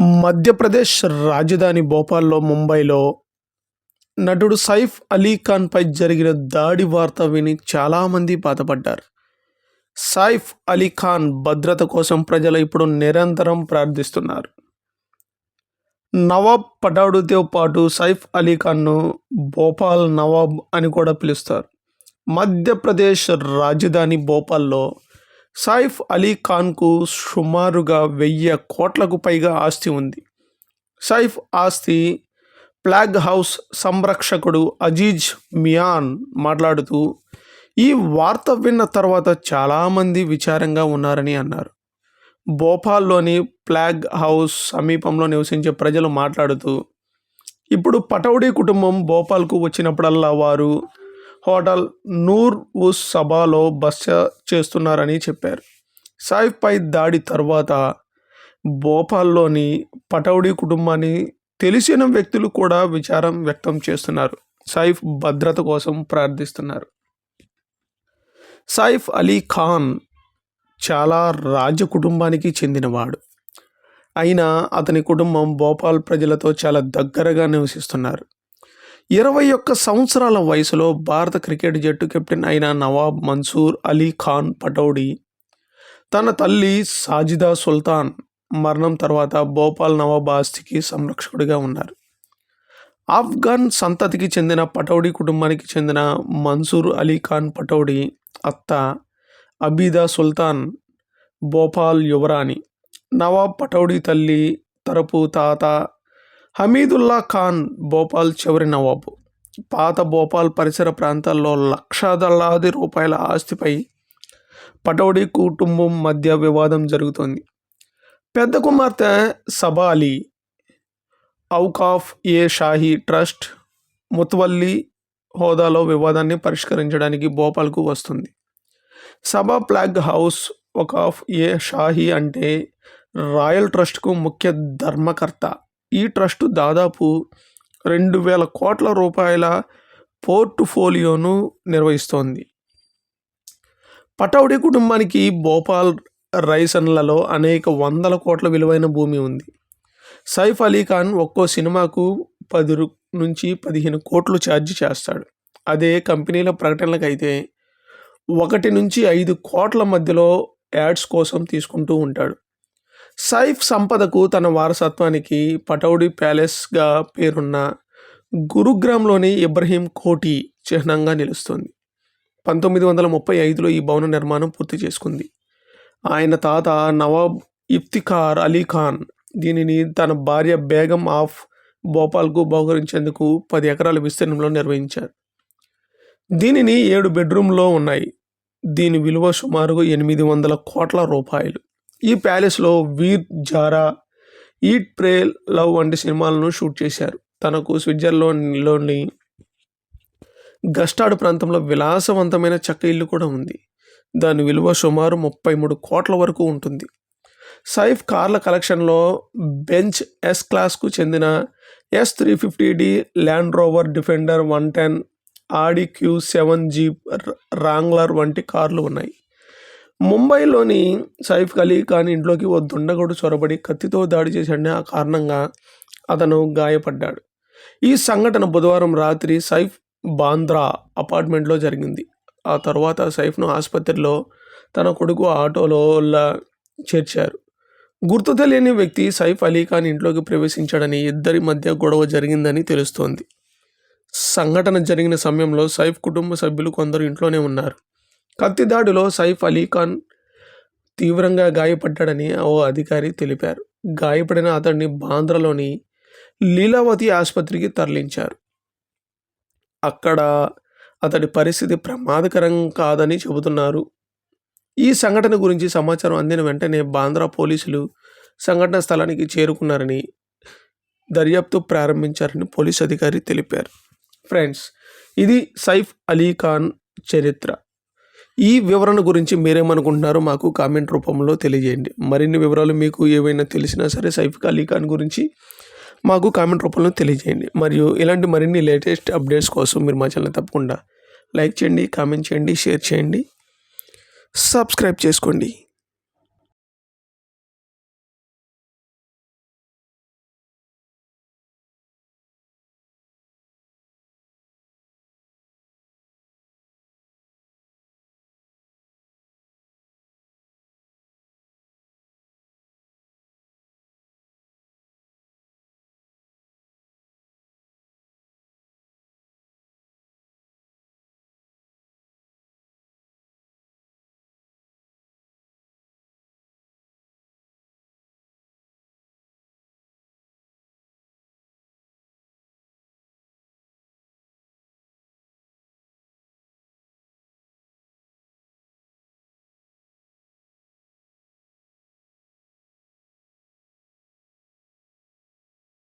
మధ్యప్రదేశ్ రాజధాని భోపాల్లో ముంబైలో నటుడు సైఫ్ అలీ ఖాన్పై జరిగిన దాడి వార్త విని చాలామంది బాధపడ్డారు. సైఫ్ అలీ ఖాన్ భద్రత కోసం ప్రజలు ఇప్పుడు నిరంతరం ప్రార్థిస్తున్నారు. నవాబ్ పటాడుతో పాటు సైఫ్ అలీ ఖాన్ను భోపాల్ నవాబ్ అని కూడా పిలుస్తారు. మధ్యప్రదేశ్ రాజధాని భోపాల్లో సైఫ్ అలీ ఖాన్కు సుమారుగా వెయ్యి కోట్లకు పైగా ఆస్తి ఉంది. సైఫ్ ఆస్తి ప్లాగ్ హౌస్ సంరక్షకుడు అజీజ్ మియాన్ మాట్లాడుతూ ఈ వార్త విన్న తర్వాత చాలామంది విచారంగా ఉన్నారని అన్నారు. భోపాల్లోని ప్లాగ్ హౌస్ సమీపంలో నివసించే ప్రజలు మాట్లాడుతూ ఇప్పుడు పటౌడీ కుటుంబం భోపాల్కు వచ్చినప్పుడల్లా వారు హోటల్ నూర్ ఉస్ సభాలో బస చేస్తున్నారని చెప్పారు. సాయిఫ్పై దాడి తర్వాత భోపాల్లోని పటౌడీ కుటుంబాన్ని తెలిసిన వ్యక్తులు కూడా విచారం వ్యక్తం చేస్తున్నారు. సైఫ్ భద్రత కోసం ప్రార్థిస్తున్నారు. సైఫ్ అలీ ఖాన్ చాలా రాజ కుటుంబానికి చెందినవాడు. అయినా అతని కుటుంబం భోపాల్ ప్రజలతో చాలా దగ్గరగా నివసిస్తున్నారు. ఇరవై ఒక్క సంవత్సరాల వయసులో భారత క్రికెట్ జట్టు కెప్టెన్ అయిన నవాబ్ మన్సూర్ అలీ ఖాన్ పటౌడీ తన తల్లి సాజిదా సుల్తాన్ మరణం తర్వాత భోపాల్ నవాబ్ ఆస్తికి సంరక్షకుడిగా ఉన్నారు. ఆఫ్ఘన్ సంతతికి చెందిన పటౌడీ కుటుంబానికి చెందిన మన్సూర్ అలీ ఖాన్ పటౌడీ అత్త అబీదా సుల్తాన్ భోపాల్ యువరాణి నవాబ్ పటౌడీ తల్లి తరపు తాత హమీదుల్లా ఖాన్ భోపాల్ చివరి నవాబు. పాత భోపాల్ పరిసర ప్రాంతాల్లో లక్షాదలాది రూపాయల ఆస్తిపై పటౌడీ కుటుంబం మధ్య వివాదం జరుగుతోంది. పెద్ద కుమార్తె సబా అలీ ఔకాఫ్ ఏ షాహీ ట్రస్ట్ ముత్వల్లి హోదాలో వివాదాన్ని పరిష్కరించడానికి భోపాల్కు వస్తుంది. సభా ప్లాగ్ హౌస్ ఒక ఏ షాహీ అంటే రాయల్ ట్రస్ట్కు ముఖ్య ధర్మకర్త. ఈ ట్రస్ట్ దాదాపు రెండు వేల కోట్ల రూపాయల పోర్టుఫోలియోను నిర్వహిస్తోంది. పటౌడీ కుటుంబానికి భోపాల్ రైసన్లలో అనేక వందల కోట్ల విలువైన భూమి ఉంది. సైఫ్ అలీ ఖాన్ ఒక్కో సినిమాకు పది నుంచి పదిహేను కోట్లు ఛార్జ్ చేస్తాడు. అదే కంపెనీల ప్రకటనలకైతే ఒకటి నుంచి ఐదు కోట్ల మధ్యలో యాడ్స్ కోసం తీసుకుంటూ ఉంటాడు. సైఫ్ సంపదకు తన వారసత్వానికి పటౌడీ ప్యాలెస్గా పేరున్న గురుగ్రామ్లోని ఇబ్రహీం కోటి చిహ్నంగా నిలుస్తుంది. పంతొమ్మిది వందల ముప్పై ఐదులో ఈ భవన నిర్మాణం పూర్తి చేసుకుంది. ఆయన తాత నవాబ్ ఇఫ్తిఖార్ అలీ ఖాన్ దీనిని తన భార్య బేగం ఆఫ్ భోపాల్కు బహుకరించేందుకు పది ఎకరాల విస్తీర్ణంలో నిర్వహించారు. దీనిని ఏడు బెడ్రూమ్లో ఉన్నాయి. దీని విలువ సుమారుగా ఎనిమిది వందల కోట్ల రూపాయలు. ఈ ప్యాలెస్లో Veer Zaara eat pray love వంటి సినిమాలను షూట్ చేశారు. తనకు స్విట్జర్లాండ్లోని గస్టాడు ప్రాంతంలో విలాసవంతమైన చెక్క ఇల్లు కూడా ఉంది. దాని విలువ సుమారు ముప్పై మూడు కోట్ల వరకు ఉంటుంది. సైఫ్ కార్ల కలెక్షన్లో బెంచ్ ఎస్ క్లాస్కు చెందిన S three fifty D Land Rover Defender one ten Audi Q seven Jeep Wrangler వంటి కార్లు ఉన్నాయి. ముంబైలోని సైఫ్ అలీ ఖాన్ ఇంట్లోకి ఓ దుండగుడు చొరబడి కత్తితో దాడి చేశాడని ఆ కారణంగా అతను గాయపడ్డాడు. ఈ సంఘటన బుధవారం రాత్రి సైఫ్ బాంద్రా అపార్ట్మెంట్లో జరిగింది. ఆ తర్వాత సైఫ్ను ఆసుపత్రిలో తన కొడుకు ఆటోలో చేర్చారు. గుర్తు తెలియని వ్యక్తి సైఫ్ అలీ ఖాన్ ఇంట్లోకి ప్రవేశించాడని ఇద్దరి మధ్య గొడవ జరిగిందని తెలుస్తోంది. సంఘటన జరిగిన సమయంలో సైఫ్ కుటుంబ సభ్యులు కొందరు ఇంట్లోనే ఉన్నారు. కత్తి దాడిలో సైఫ్ అలీ ఖాన్ తీవ్రంగా గాయపడ్డాడని ఓ అధికారి తెలిపారు. గాయపడిన అతడిని బాంద్రాలోని లీలావతి ఆసుపత్రికి తరలించారు. అక్కడ అతడి పరిస్థితి ప్రమాదకరం కాదని చెబుతున్నారు. ఈ సంఘటన గురించి సమాచారం అందిన వెంటనే బాంద్రా పోలీసులు సంఘటన స్థలానికి చేరుకున్నారని దర్యాప్తు ప్రారంభించారని పోలీస్ అధికారి తెలిపారు. ఫ్రెండ్స్ ఇది సైఫ్ అలీ ఖాన్ చరిత్ర. ఈ వివరణ గురించి మీరేమనుకుంటున్నారో మాకు కామెంట్ రూపంలో తెలియజేయండి. మరిన్ని వివరాలు మీకు ఏవైనా తెలిసినా సరే సైఫ్ అలీ ఖాన్ గురించి మాకు కామెంట్ రూపంలో తెలియజేయండి. మరియు ఇలాంటి మరిన్ని లేటెస్ట్ అప్డేట్స్ కోసం మీరు మా ఛానల్ తప్పకుండా లైక్ చేయండి కామెంట్ చేయండి షేర్ చేయండి సబ్స్క్రైబ్ చేసుకోండి.